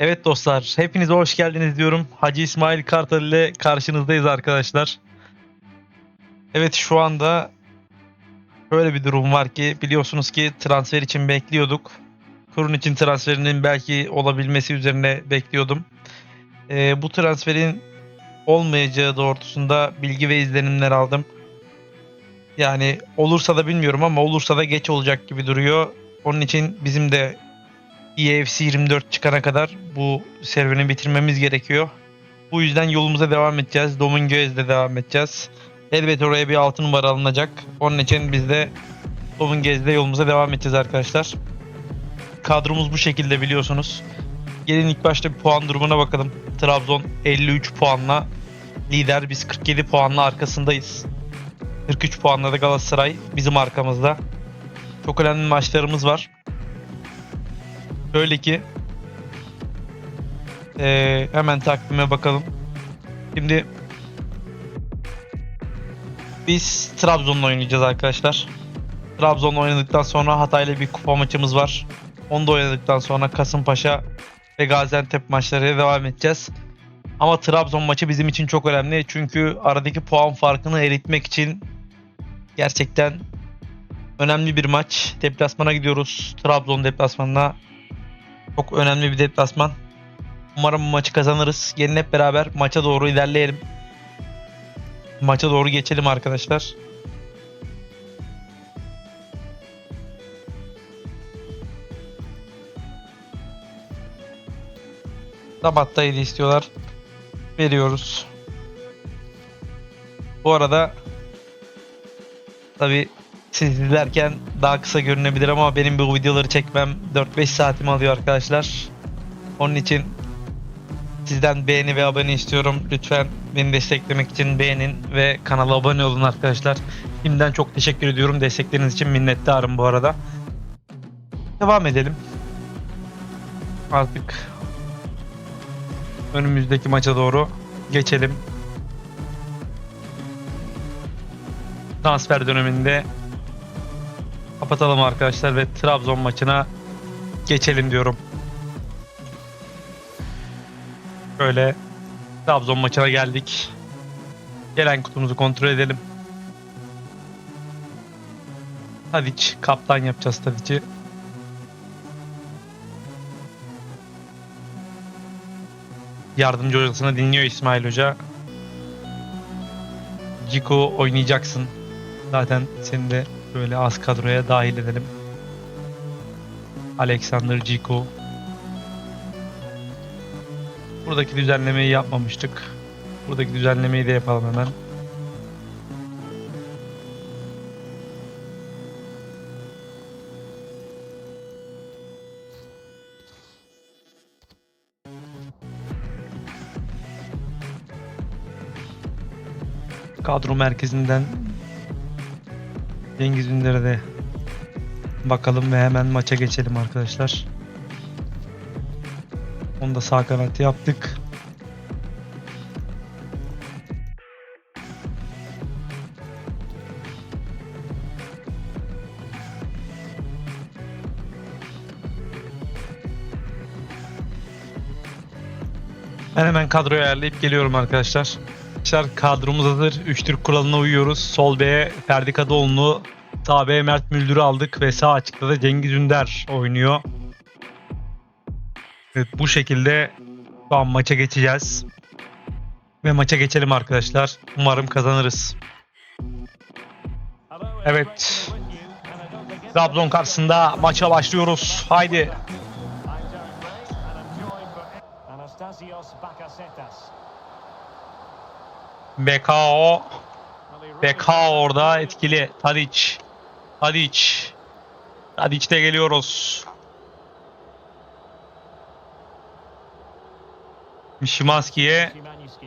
Evet dostlar, hepinize hoş geldiniz diyorum. Hacı İsmail Kartal ile karşınızdayız arkadaşlar. Evet şu anda böyle bir durum var ki biliyorsunuz ki transfer için bekliyorduk. Kurun için transferinin belki olabilmesi üzerine bekliyordum. Ee, bu transferin olmayacağı doğrultusunda bilgi ve izlenimler aldım. Yani olursa da bilmiyorum ama olursa da geç olacak gibi duruyor. Onun için bizim de EFC 24 çıkana kadar bu serüveni bitirmemiz gerekiyor. Bu yüzden yolumuza devam edeceğiz. Dominguez'de devam edeceğiz. Elbet oraya bir altın numara alınacak. Onun için biz de Dominguez'de yolumuza devam edeceğiz arkadaşlar. Kadromuz bu şekilde biliyorsunuz. Gelin ilk başta bir puan durumuna bakalım. Trabzon 53 puanla lider. Biz 47 puanla arkasındayız. 43 puanla da Galatasaray bizim arkamızda. Çok önemli maçlarımız var. Şöyle ki eee, hemen takvime bakalım. Şimdi biz Trabzon'la oynayacağız arkadaşlar. Trabzon'la oynadıktan sonra Hatay'la bir kupa maçımız var. Onu da oynadıktan sonra Kasımpaşa ve Gaziantep maçlarıyla devam edeceğiz. Ama Trabzon maçı bizim için çok önemli. Çünkü aradaki puan farkını eritmek için gerçekten önemli bir maç. Deplasmana gidiyoruz. Trabzon deplasmanına. Çok önemli bir deplasman. Umarım maçı kazanırız. Gelin hep beraber maça doğru ilerleyelim. Maça doğru geçelim arkadaşlar. Rabat'ta hediye istiyorlar. Veriyoruz. Bu arada tabi siz izlerken daha kısa görünebilir ama benim bu videoları çekmem 4-5 saatimi alıyor arkadaşlar. Onun için sizden beğeni ve abone istiyorum. Lütfen beni desteklemek için beğenin ve kanala abone olun arkadaşlar. Şimdiden çok teşekkür ediyorum. Destekleriniz için minnettarım bu arada. Devam edelim. Artık önümüzdeki maça doğru geçelim. Transfer döneminde kapatalım arkadaşlar ve Trabzon maçına geçelim diyorum. Böyle Trabzon maçına geldik. Gelen kutumuzu kontrol edelim. Tadic kaptan yapacağız Tadic'i. Yardımcı hocasını dinliyor İsmail Hoca. Ciku oynayacaksın. Zaten seni de böyle az kadroya dahil edelim. Alexander Ciku. Buradaki düzenlemeyi yapmamıştık. Buradaki düzenlemeyi de yapalım hemen. Kadro merkezinden Cengiz Ünder'e de bakalım ve hemen maça geçelim arkadaşlar. Onu da sağ kanat yaptık. Ben hemen kadroyu ayarlayıp geliyorum arkadaşlar. Arkadaşlar kadromuz hazır. 3 Türk kuralına uyuyoruz. Sol B'ye Ferdi Kadıoğlu'nu, sağ B'ye Mert Müldür'ü aldık ve sağ açıkta da Cengiz Ünder oynuyor. Evet bu şekilde şu an maça geçeceğiz. Ve maça geçelim arkadaşlar. Umarım kazanırız. Evet. Trabzon karşısında maça başlıyoruz. Haydi. BKO. BK orada etkili. Tadic. Tadic. Tadic'te geliyoruz. Şimanski'ye.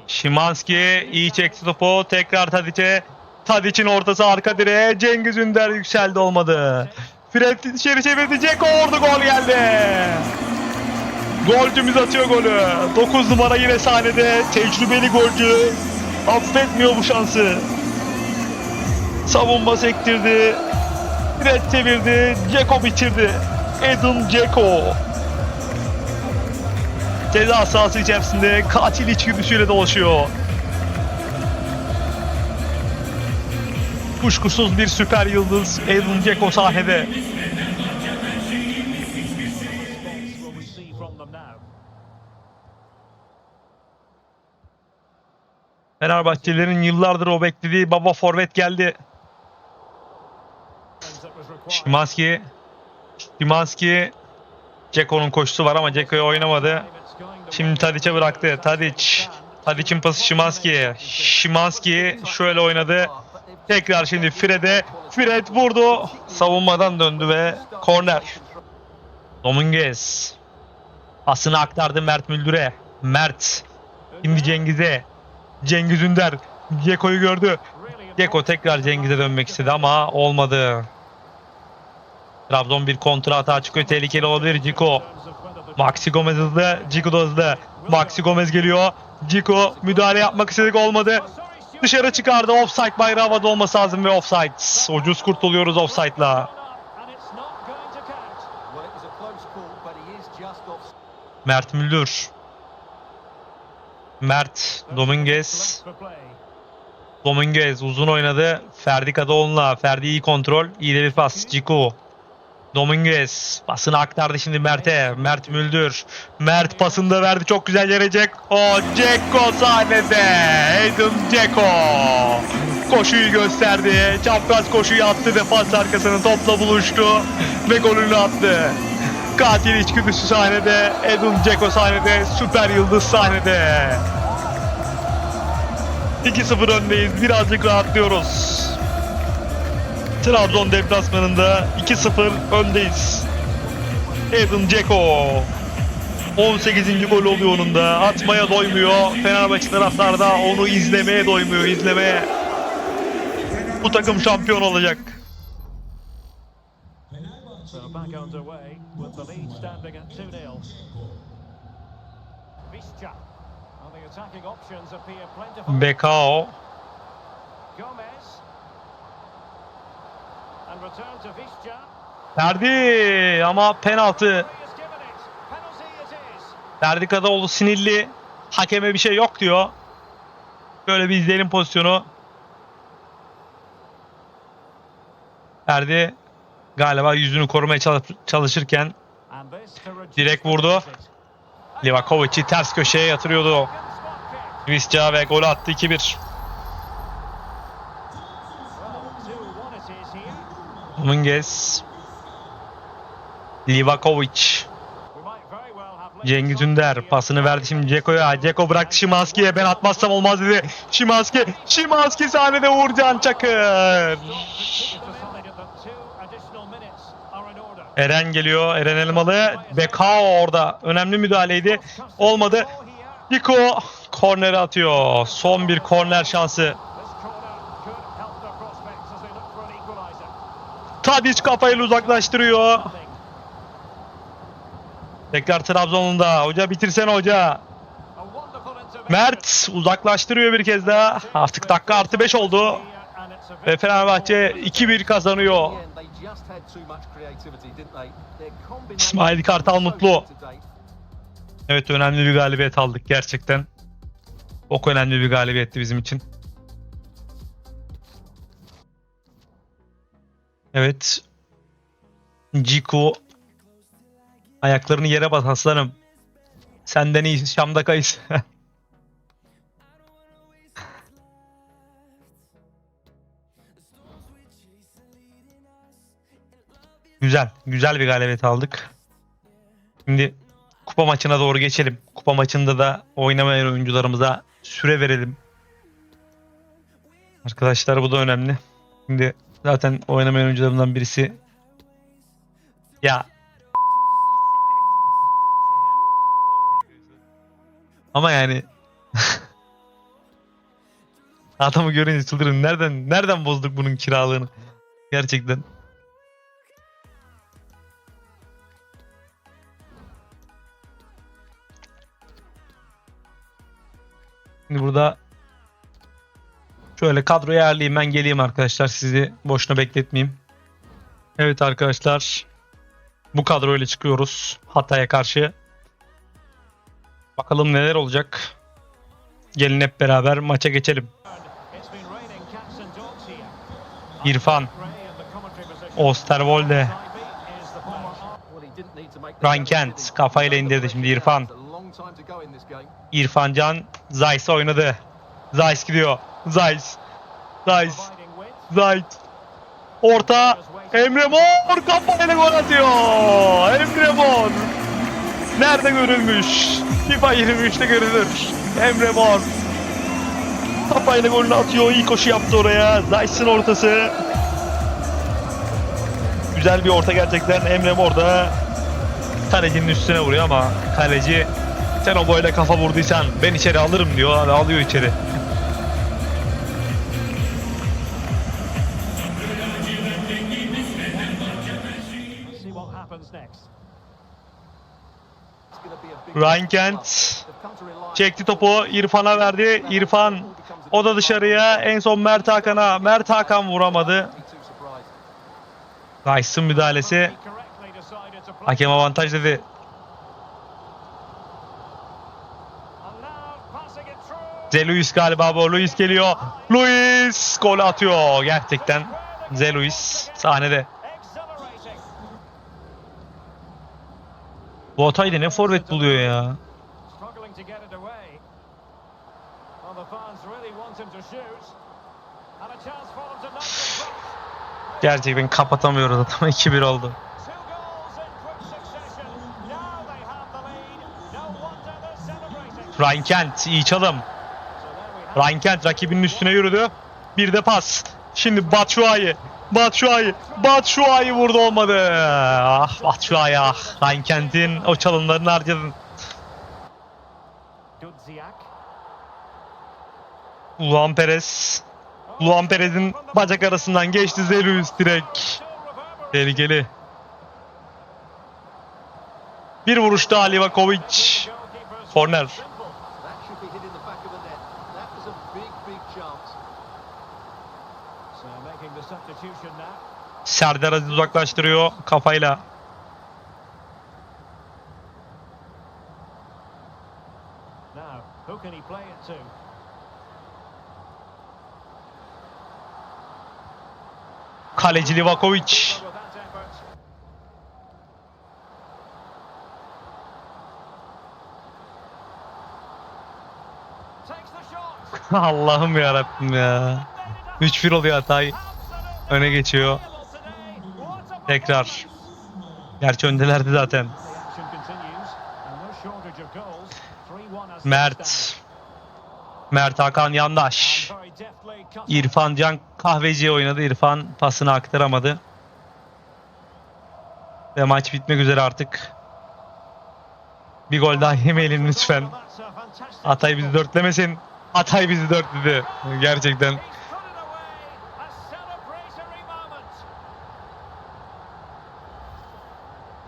Şimanski iyi çekti topu. Tekrar Tadic'e. Tadic'in ortası arka direğe. Cengiz Ünder yükseldi olmadı. Fred içeri çevirdi. Ceko orada gol geldi. Golcümüz atıyor golü. 9 numara yine sahnede. Tecrübeli golcü. Affetmiyor bu şansı. Savunma sektirdi. Fred çevirdi. Ceko bitirdi. Edin Ceko. ceza sahası içerisinde katil içgüdüsüyle dolaşıyor. Kuşkusuz bir süper yıldız Edwin Dzeko sahnede. Fenerbahçelilerin yıllardır o beklediği baba forvet geldi. Şimanski. Şimanski. Ceko'nun koşusu var ama Ceko'yu oynamadı. Şimdi Tadic'e bıraktı. Tadic. Tadic'in pası Şimanski'ye. Şimanski şöyle oynadı. Tekrar şimdi Fred'e. Fred vurdu. Savunmadan döndü ve korner. Dominguez. Pasını aktardı Mert Müldür'e. Mert. Şimdi Cengiz'e. Cengiz Ünder. Ceko'yu gördü. Ceko tekrar Cengiz'e dönmek istedi ama olmadı. Trabzon bir kontra hata çıkıyor. Tehlikeli olabilir Ciko. Maxi Gomez hızlı. Ciko da hızlı. Maxi Gomez geliyor. Ciko müdahale yapmak istedik olmadı. Dışarı çıkardı. Offside bayrağı havada olması lazım ve offside. Ucuz kurtuluyoruz offside'la. Mert Müldür. Mert Dominguez. Dominguez uzun oynadı. Ferdi Kadıoğlu'na. Ferdi iyi kontrol. İyi de bir pas. Ciku. Dominguez pasını aktardı şimdi Mert'e. Mert Müldür. Mert pasını da verdi. Çok güzel yere Ceko. Ceko sahnede. Edin Ceko. Koşuyu gösterdi. Çapraz koşuyu attı. Defans arkasının topla buluştu. Ve golünü attı. Katil içgüdüsü sahnede. Edin Ceko sahnede. Süper yıldız sahnede. 2-0 öndeyiz. Birazcık rahatlıyoruz. Trabzon deplasmanında 2-0 öndeyiz. Edin Dzeko 18. gol oluyor onun da. Atmaya doymuyor. Fenerbahçe taraftarı da onu izlemeye doymuyor. izlemeye. Bu takım şampiyon olacak. So back underway with the lead standing at 2-0. Visca. And the attacking options appear plentiful. Bekao. Gomez. And return to Visca. Ferdi ama penaltı. Ferdi Kadıoğlu sinirli. Hakeme bir şey yok diyor. Böyle bir izleyelim pozisyonu. Ferdi galiba yüzünü korumaya çalış- çalışırken Direkt vurdu. Livakovic'i ters köşeye yatırıyordu. Visca ve golü attı 2-1. Well, 2-1 it is here. Dominguez. Livakovic. Cengiz Ünder pasını verdi şimdi Ceko'ya. Ceko bıraktı Şimanski'ye. Ben atmazsam olmaz dedi. Şimanski. Şimanski sahnede Uğurcan Çakır. Eren geliyor. Eren Elmalı. Bekao orada. Önemli müdahaleydi. Olmadı. Ceko korneri atıyor. Son bir korner şansı. Tadic kafayla uzaklaştırıyor. Tekrar. Hoca bitirsene hoca. A wonderful intervention. Mert uzaklaştırıyor bir kez daha. Artık dakika artı 5 oldu. Ve Fenerbahçe 2-1 kazanıyor. İsmail Kartal mutlu. Evet önemli bir galibiyet aldık gerçekten. Çok önemli bir galibiyetti bizim için. Evet. Ciku ayaklarını yere bas aslanım. Senden iyi Şam'da kayıs. güzel. Güzel bir galibiyet aldık. Şimdi kupa maçına doğru geçelim. Kupa maçında da oynamayan oyuncularımıza süre verelim. Arkadaşlar bu da önemli. Şimdi zaten oynamayan oyuncularımdan birisi ya ama yani adamı görünce çıldırın. Nereden nereden bozduk bunun kiralığını? Gerçekten. Şimdi burada şöyle kadroyu ayarlayayım ben geleyim arkadaşlar sizi boşuna bekletmeyeyim. Evet arkadaşlar bu kadroyla çıkıyoruz Hatay'a karşı. Bakalım neler olacak. Gelin hep beraber maça geçelim. İrfan. Osterwolde, Ryan Kent kafayla indirdi şimdi İrfan. İrfan Can, Zeiss oynadı. Zeiss gidiyor. Providing width. Zayt. Orta. Emre Mor kafayla gol atıyor. Emre Mor. Nerede görülmüş? FIFA 23'te görülür. Emre Mor. Kafayla golünü atıyor. İyi koşu yaptı oraya. Zayt'sın ortası. Güzel bir orta gerçekten. Emre Mor da kalecinin üstüne vuruyor ama kaleci sen o boyla kafa vurduysan ben içeri alırım diyor. Abi alıyor içeri. Ryan Kent Çekti topu İrfan'a verdi. İrfan o da dışarıya. En son Mert Hakan'a. Mert Hakan vuramadı. Rice'ın müdahalesi. Hakem avantaj dedi. İt through. Ze Luis galiba bu. Luis geliyor. Luis gol atıyor. Gerçekten Ze Luis sahnede. Bu Otay'da ne forvet buluyor ya. Gerçekten kapatamıyoruz adamı. 2-1 oldu. Ryan Kent iyi çalım. So there we have Ryan Kent rakibinin üstüne yürüdü. Bir de pas. Şimdi Batshuayi. Batshuayi. Batshuayi vurdu olmadı. Ah Batshuayi ah. Ryan Kent'in o çalımlarını harcadın. Luan Perez. Luan Perez'in bacak arasından geçti Zelüs direkt. Tehlikeli. Bir vuruş daha Livakovic. Goalkeepers Serdar Aziz uzaklaştırıyor kafayla. Kaleci Livakovic. Allah'ım ya Rabbim ya. 3-1 oluyor Hatay. Öne geçiyor. Tekrar. Gerçi öndelerdi zaten. Mert. Mert Hakan yandaş. İrfan Can kahveciye oynadı. İrfan pasını aktaramadı. Ve maç bitmek üzere artık. Bir gol daha yemeyelim lütfen. Hatay bizi dörtlemesin. Hatay bizi dörtledi. Gerçekten.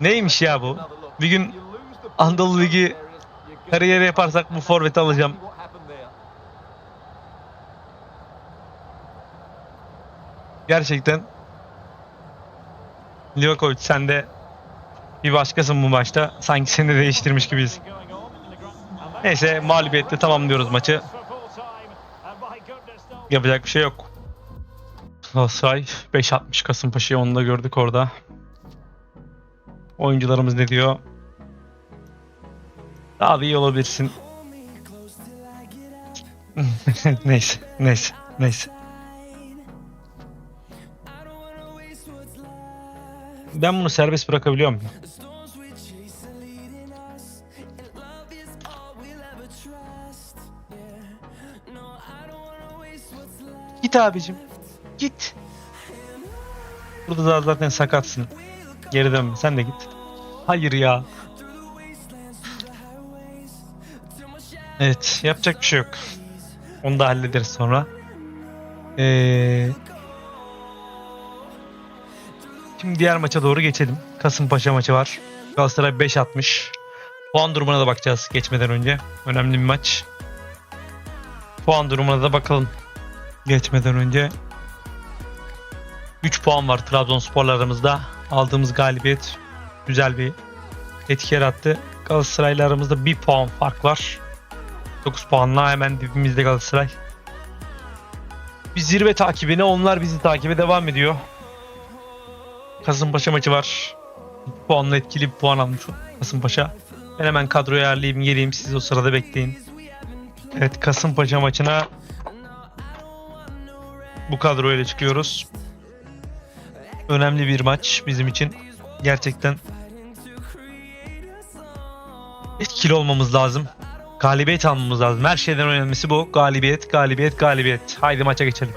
Neymiş ya bu? Bir gün Anadolu Ligi kariyeri yaparsak bu forveti alacağım. Gerçekten Livakovic sen de bir başkasın bu maçta. Sanki seni de değiştirmiş gibiyiz. Neyse mağlubiyetle tamamlıyoruz maçı. Yapacak bir şey yok. Galatasaray 5.60 Kasımpaşa'yı onu da gördük orada. Oyuncularımız ne diyor? Daha da iyi olabilirsin. neyse, neyse, neyse. Ben bunu serbest bırakabiliyor muyum? Git abicim. Git. Burada da zaten sakatsın. Geri dönme. Sen de git. Hayır ya. Evet. Yapacak bir şey yok. Onu da hallederiz sonra. Ee, şimdi diğer maça doğru geçelim. Kasımpaşa maçı var. Galatasaray 5.60. Puan durumuna da bakacağız geçmeden önce. Önemli bir maç. Puan durumuna da bakalım. Geçmeden önce. 3 puan var Trabzonspor'la aramızda. Aldığımız galibiyet güzel bir etki yarattı. Galatasaray'la aramızda bir puan fark var. 9 puanla hemen dibimizde Galatasaray. Bir zirve takibine onlar bizi takibe devam ediyor. Kasımpaşa maçı var. Puanla etkili bir puan almış Kasımpaşa. Ben hemen kadroyu ayarlayayım geleyim siz o sırada bekleyin. Evet Kasımpaşa maçına bu kadroyla çıkıyoruz. Önemli bir maç bizim için. Gerçekten etkili olmamız lazım. Galibiyet almamız lazım. Her şeyden önemlisi bu. Galibiyet, galibiyet, galibiyet. Haydi maça geçelim.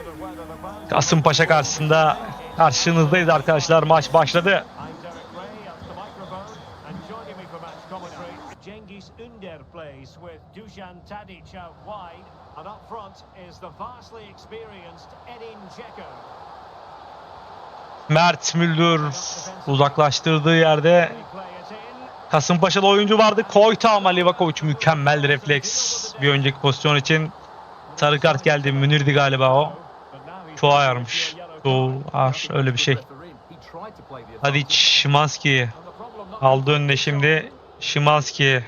Kasımpaşa karşısında karşınızdayız arkadaşlar. Maç başladı. Up front is the vastly experienced Edin Dzeko. Mert Müldür uzaklaştırdığı yerde. Kasımpaşa'da oyuncu vardı. Koyta ama Livakovic mükemmel refleks. Bir önceki pozisyon için sarı kart geldi. Münir'di galiba o. Çoğu ayarmış. Çoğu card. ar öyle bir şey. Hadi. Şimanski aldı önüne şimdi. Şimanski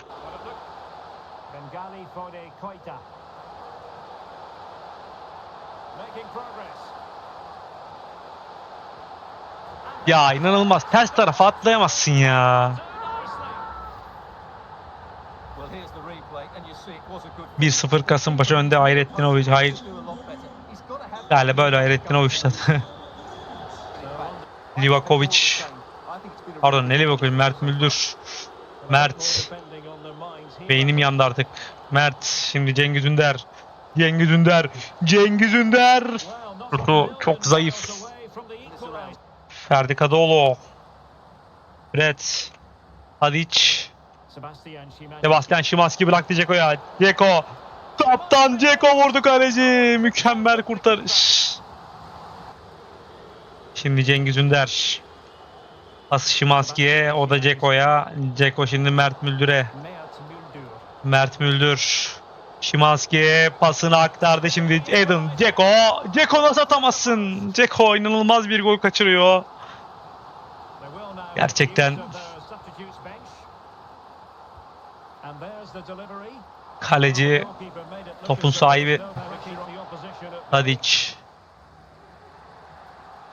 ya inanılmaz ters tarafa atlayamazsın ya. Good 1-0 Kasımpaşa önde Hayrettinovic. Hayır galiba öyle Hayrettinovic tadı. Livakovic. Pardon ne Livakovic? Mert Müldür. Mert. Beynim yandı artık. Mert. Şimdi Cengiz Ünder. Cengiz Ünder. Cengiz Ünder. Çok zayıf. Ferdi Kadıoğlu. Fred. Tadic. Sebastian Szymanski bıraktı Ceko'ya. Ceko. Kaptan Ceko vurdu kaleci. Mükemmel kurtarış. Şimdi Cengiz Ünder. Pas Szymanski'ye. O da Ceko'ya. Ceko şimdi Mert Müldür'e. Mert Müldür. Şimanski pasını aktardı şimdi Eden Ceko. Ceko nasıl atamazsın? Ceko inanılmaz bir gol kaçırıyor. Gerçekten-. Kaleci topun sahibi. Tadic.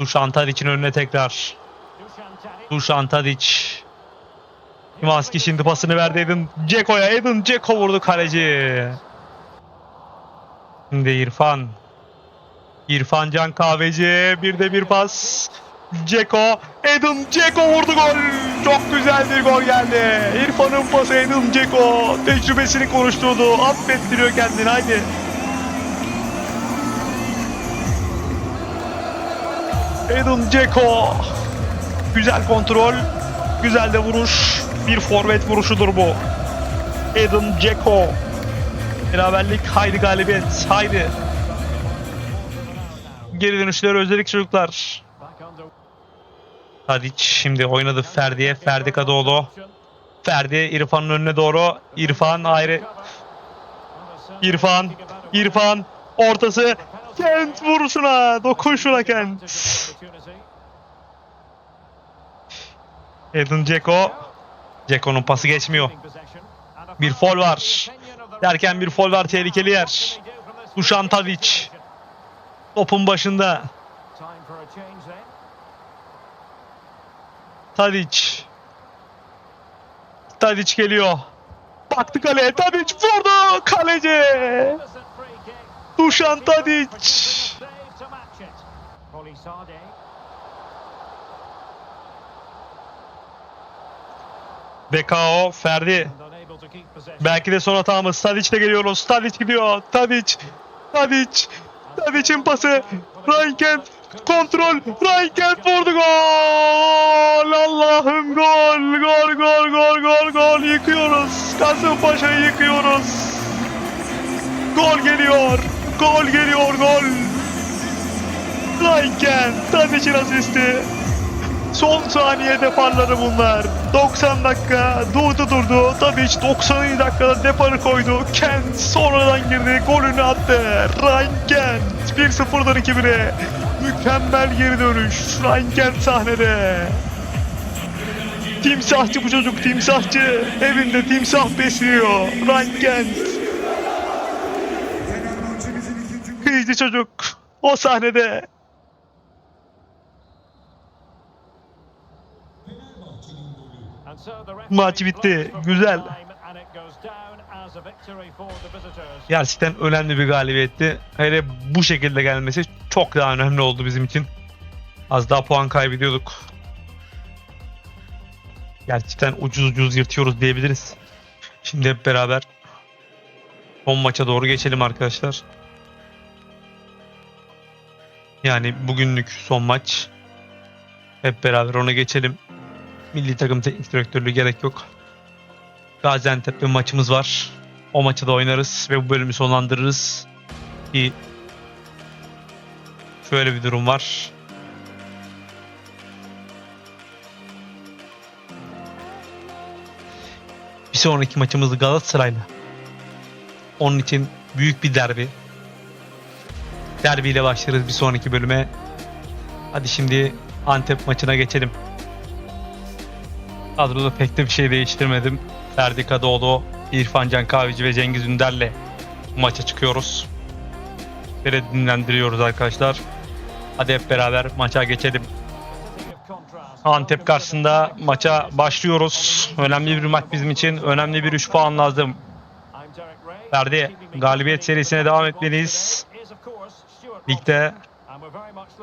Dušan Tadic'in önüne tekrar. Dušan Tadic. Şimanski şimdi pasını verdi Eden Ceko'ya. Eden Ceko vurdu kaleci. Şimdi İrfan. İrfan Can Kahveci. Bir de bir pas. Ceko. Eden Ceko vurdu gol. Çok güzel bir gol geldi. İrfan'ın pası Eden Ceko. Tecrübesini konuşturdu. Affettiriyor kendini. Haydi. Eden Ceko. Güzel kontrol. Güzel de vuruş. Bir forvet vuruşudur bu. Eden Ceko. Beraberlik haydi galibiyet. Haydi. Geri dönüşleri özledik çocuklar. Tadic şimdi oynadı Ferdi'ye. Ferdi Kadıoğlu. Ferdi İrfan'ın önüne doğru. İrfan ayrı. İrfan. İrfan. Ortası. Kent vuruşuna. Dokun şuna Kent. Eden Ceko. Ceko'nun pası geçmiyor. Bir fol var. Derken bir fol var tehlikeli yer. Dušan Tadic. Topun başında. Tadic. Tadic geliyor. Baktı kaleye. Tadic vurdu. Kaleci. Dušan Tadic. BKO Ferdi. Belki de son hatamız. Tadic de geliyoruz. Tadic gidiyor. Tadic. Tadic. Tadic'in pası. Raykent. Kontrol. Raykent vurdu gol. Allah'ım gol. Gol gol gol gol gol. Yıkıyoruz. Kasımpaşa'yı yıkıyoruz. Gol geliyor. Gol geliyor gol. Raykent. Tadic'in asisti. Son saniye deparları bunlar. 90 dakika durdu durdu. Tadic 90. dakikada deparı koydu. Kent sonradan girdi. Golünü attı. Ryan Kent 1-0'dan 2-1'e. Mükemmel geri dönüş. Ryan Kent sahnede. Timsahçı bu çocuk timsahçı. Evinde timsah besliyor. Röntgen. Kıyıcı çocuk. O sahnede. And so the referee Maç bitti. blows for Güzel. time and it goes down as a victory for the visitors. Gerçekten önemli bir galibiyetti. Hele bu şekilde gelmesi çok daha önemli oldu bizim için. Az daha puan kaybediyorduk. Gerçekten ucuz ucuz yırtıyoruz diyebiliriz. Şimdi hep beraber son maça doğru geçelim arkadaşlar. Yani bugünlük son maç. Hep beraber ona geçelim. Milli takım teknik direktörlüğü gerek yok. Gaziantep'te maçımız var. O maçı da oynarız ve bu bölümü sonlandırırız. Ki şöyle bir durum var. Bir sonraki maçımız Galatasaray'la. Onun için büyük bir derbi. Derbiyle başlarız bir sonraki bölüme. Hadi şimdi Antep maçına geçelim. Kadroda pek de bir şey değiştirmedim. Ferdi Kadıoğlu, İrfan Can Kahveci ve Cengiz Ünder'le maça çıkıyoruz. Böyle dinlendiriyoruz arkadaşlar. Hadi hep beraber maça geçelim. Antep karşısında maça başlıyoruz. Önemli bir maç bizim için. Önemli bir 3 puan lazım. Ferdi, galibiyet serisine devam etmeliyiz. Ligde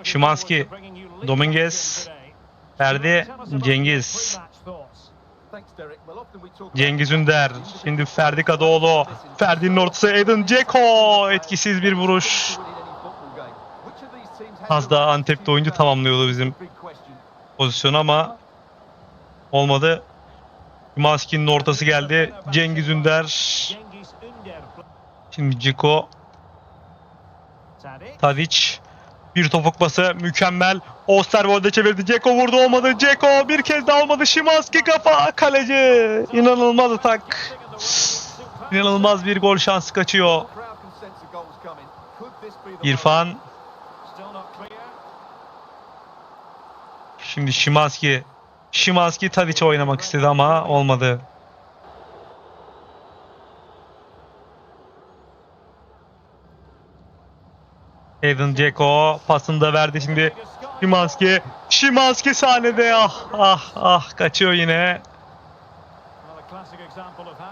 Szymanski, Dominguez, Ferdi, Cengiz. Cengiz Ünder. Şimdi Ferdi Kadıoğlu. Ferdi'nin ortası Edin Dzeko. Etkisiz bir vuruş. Az daha Antep'te oyuncu tamamlıyordu bizim pozisyonu ama olmadı. Maski'nin ortası geldi. Cengiz Ünder. Şimdi Dzeko. Tadic. Bir topuk pası mükemmel. Osterwolde çevirdi. Dzeko vurdu olmadı. Dzeko bir kez daha olmadı. Şimanski kafa. Kaleci. İnanılmaz atak. İnanılmaz bir gol şansı kaçıyor. İrfan. Şimdi Şimanski. Şimanski Tadic'e oynamak istedi ama olmadı. Edin Dzeko pasını da verdi şimdi. Şimanski. Şimanski sahnede ah ah ah kaçıyor yine.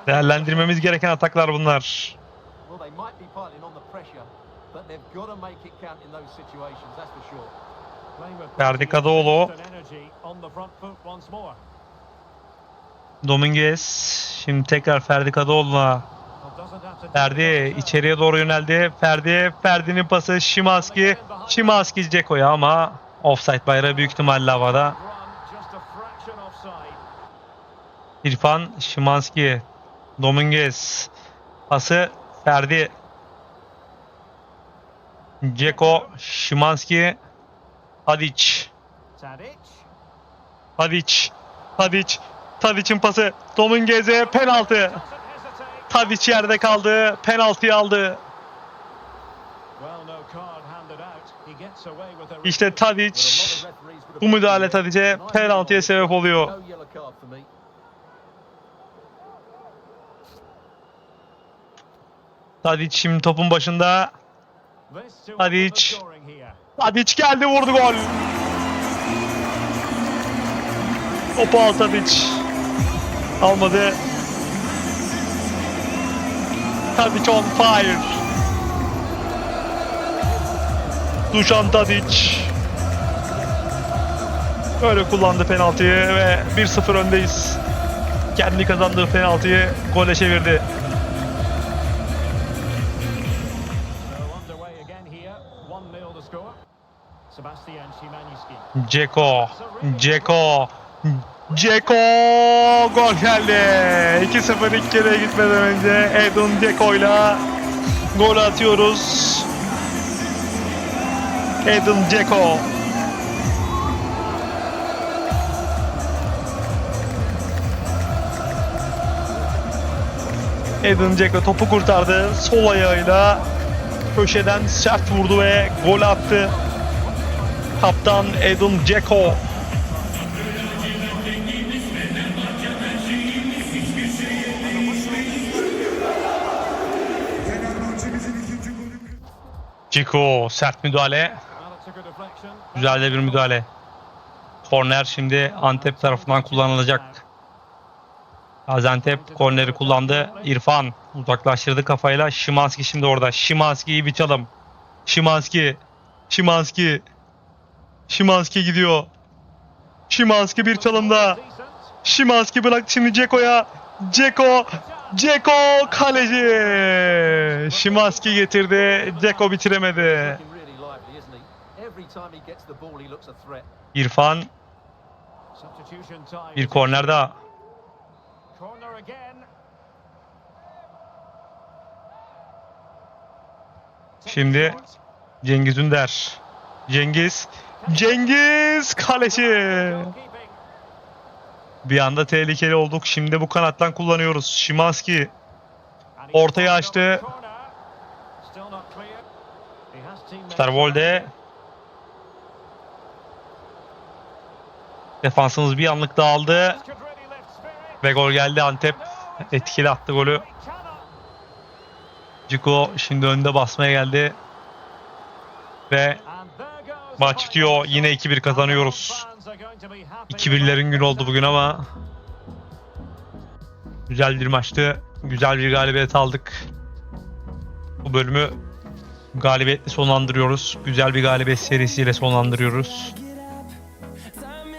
Değerlendirmemiz gereken ataklar bunlar. Ferdi Kadıoğlu. Dominguez. Şimdi tekrar Ferdi Kadıoğlu'na. Ferdi içeriye doğru yöneldi. Ferdi, Ferdi'nin pası Şimanski. Şimanski Ceko'ya ama offside bayrağı büyük ihtimalle havada. İrfan, Şimanski, Dominguez. Pası Ferdi. Ceko, Şimanski, Tadic. Tadic. Tadic. Tadic'in pası Dominguez'e penaltı. Tadic yerde kaldı. Penaltıyı aldı. İşte Tadic bu müdahale Tadic'e penaltıya sebep oluyor. Tadic şimdi topun başında. Tadic. Tadic geldi vurdu gol. Topu al Tadic. Almadı. Tadic on fire. Dušan Tadic. Böyle kullandı penaltıyı ve 1-0 öndeyiz. Kendi kazandığı penaltıyı gole çevirdi. Ceko. Ceko. Ceko gol geldi. 2-0 ilk kere gitmeden önce Edun Ceko'yla gol atıyoruz. Edun Ceko. Edin Dzeko topu kurtardı. Sol ayağıyla köşeden sert vurdu ve gol attı. Kaptan Edin Dzeko. Ciku sert müdahale. Güzel de bir müdahale. Korner şimdi Antep tarafından kullanılacak. Gaziantep korneri kullandı. İrfan uzaklaştırdı kafayla. Şimanski şimdi orada. Şimanski'yi bir çalım. Şimanski. Şimanski. Şimanski gidiyor. Şimanski bir çalımda. Şimanski bıraktı şimdi Ceko'ya. Ceko. Ceko kaleci. Şimanski getirdi. Ceko bitiremedi. İrfan bir korner daha. Şimdi Cengiz Ünder. Cengiz. Cengiz kaleci. Bir anda tehlikeli olduk. Şimdi bu kanattan kullanıyoruz. Şimanski. Ortaya açtı. Starvolde. Defansımız bir anlık dağıldı. Ve gol geldi Antep. Etkili attı golü. Ciko şimdi önde basmaya geldi. Ve Maç bitiyor. Yine whistle. 2-1 kazanıyoruz. Fans are going to be happy 2-1'lerin günü oldu bugün ama güzel bir maçtı. Güzel bir galibiyet aldık. Bu bölümü galibiyetle sonlandırıyoruz. Güzel bir galibiyet serisiyle sonlandırıyoruz.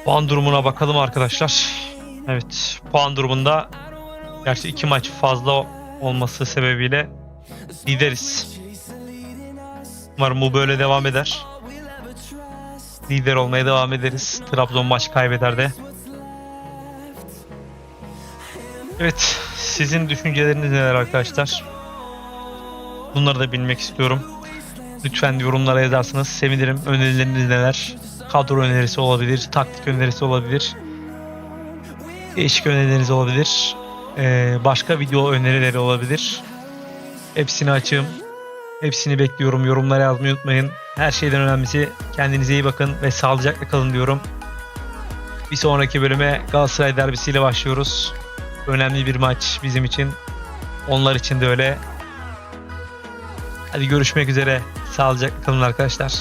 Puan durumuna bakalım arkadaşlar. Evet, puan durumunda gerçi iki maç fazla olması sebebiyle lideriz. Umarım bu böyle devam eder. Lider olmaya devam ederiz. Trabzon maç kaybeder de. Evet, sizin düşünceleriniz neler arkadaşlar? Bunları da bilmek istiyorum. Lütfen yorumlara yazarsınız. Sevinirim. Önerileriniz neler? Kadro önerisi olabilir, taktik önerisi olabilir. Değişik önerileriniz olabilir. Ee, başka video önerileri olabilir. Hepsini açığım. Hepsini bekliyorum. Yorumlara yazmayı unutmayın. Her şeyden önemlisi kendinize iyi bakın ve sağlıcakla kalın diyorum. Bir sonraki bölüme Galatasaray derbisiyle başlıyoruz. Önemli bir maç bizim için. Onlar için de öyle. Hadi görüşmek üzere. Sağlıcakla kalın arkadaşlar.